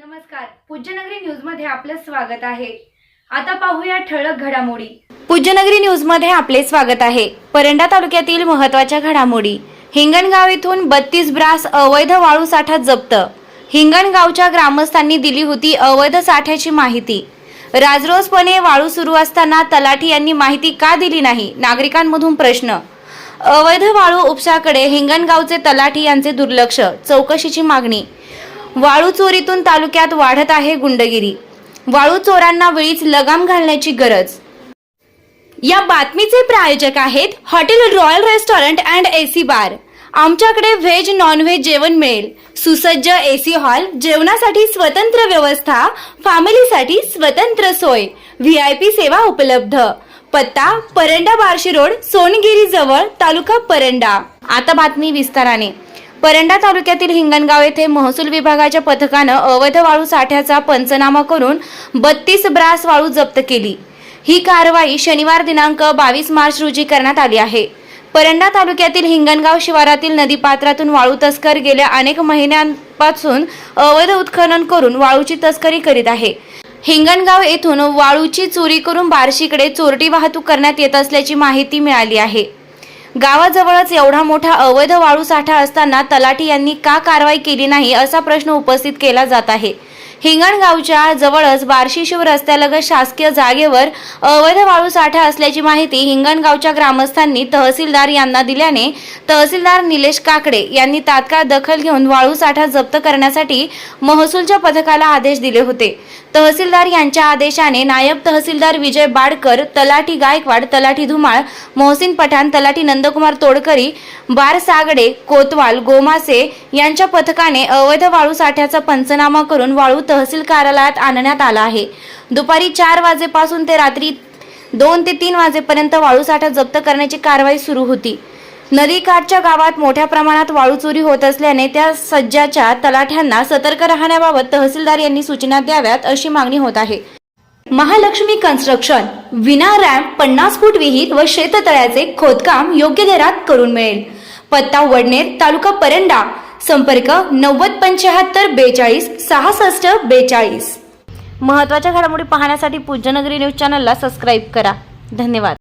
नमस्कार. पूज्यनगरी न्यूजमध्ये आपलं स्वागत आहे. आता पाहूया ठळक घडामोडी. पूज्यनगरी न्यूजमध्ये आपले स्वागत आहे. परंडा तालुक्यातील महत्त्वाच्या घडामोडी. हिंगणगाव येथून बत्तीस ब्रास अवैध वाळू साठा जप्त. हिंगणगावच्या ग्रामस्थांनी दिली होती अवैध साठ्याची माहिती. राजरोसपणे वाळू सुरू असताना तलाठी यांनी माहिती का दिली नाही? नागरिकांमधून प्रश्न. अवैध वाळू उपशाकडे हिंगणगावचे तलाठी यांचे दुर्लक्ष. चौकशीची मागणी. वाळू चोरीतून तालुक्यात वाढत आहे गुंडगिरी. वाळू चोरांना वेळीच लगाम घालण्याची गरज. या बातमीचे प्रायोजक आहेत hotel royal restaurant and AC bar. आमच्याकडे व्हेज नॉनव्हेज जेवण मिळेल. सुसज्ज एसी हॉल जेवणासाठी स्वतंत्र व्यवस्था फॅमिलीसाठी स्वतंत्र सोय व्ही आय पी सेवा उपलब्ध. पत्ता परंडा बार्शी रोड सोनगिरी जवळ तालुका परंडा. आता बातमी विस्ताराने. परंडा तालुक्यातील हिंगणगाव येथे महसूल विभागाच्या पथकानं अवैध वाळू साठ्याचा पंचनामा करून बत्तीस ब्रास वाळू जप्त केली. ही कारवाई शनिवार दिनांक बावीस मार्च रोजी करण्यात आली आहे. परंडा तालुक्यातील हिंगणगाव शिवारातील नदीपात्रातून वाळू तस्कर गेल्या अनेक महिन्यांपासून अवैध उत्खनन करून वाळूची तस्करी करीत आहे. हिंगणगाव येथून वाळूची चोरी करून बार्शीकडे चोरटी वाहतूक करण्यात येत असल्याची माहिती मिळाली आहे. गावाजवळच एवढा मोठा अवैध वाळू साठा असताना तलाठी यांनी का कारवाई केली नाही असा प्रश्न उपस्थित केला जात आहे. हिंगणगावच्या जवळच बार्शी शिव रस्त्यालगत शासकीय जागेवर अवैध वाळू साठा असल्याची माहिती हिंगणगावच्या ग्रामस्थांनी तहसीलदार यांना दिल्याने तहसीलदार निलेश काकडे यांनी तात्काळ दखल घेऊन वाळू साठा जप्त करण्यासाठी महसूलच्या पथकाला आदेश दिले होते. तहसीलदार यांच्या आदेशाने नायब तहसीलदार विजय बाडकर तलाठी गायकवाड तलाठी धुमाळ मोहसिन पठाण तलाठी नंदकुमार तोडकरी बार सागडे कोतवाल गोमासे यांच्या पथकाने अवैध वाळू साठ्याचा पंचनामा करून वाळू तहसील कार्यालयात आणण्यात आला आहे. दुपारी चार वाजेपासून ते रात्री दोन ते तीन वाजेपर्यंत वाळू साठा जप्त करण्याची कारवाई सुरू होती. नदीकाठच्या गावात मोठ्या प्रमाणात वाळू चोरी होत असल्याने त्या सज्जाच्या तलाठ्यांना सतर्क राहण्याबाबत तहसीलदार यांनी सूचना द्याव्यात अशी मागणी होत आहे. महालक्ष्मी कन्स्ट्रक्शन विना रॅम्प पन्नास फूट विहीर व शेततळ्याचे खोदकाम योग्य दरात करून मिळेल. पत्ता वडनेर तालुका परंडा संपर्क नव्वद पंच्याहत्तर बेचाळीस सहासष्ट बेचाळीस. महत्त्वाच्या घडामोडी पाहण्यासाठी पूज्यनगरी न्यूज चॅनलला सबस्क्राईब करा. धन्यवाद.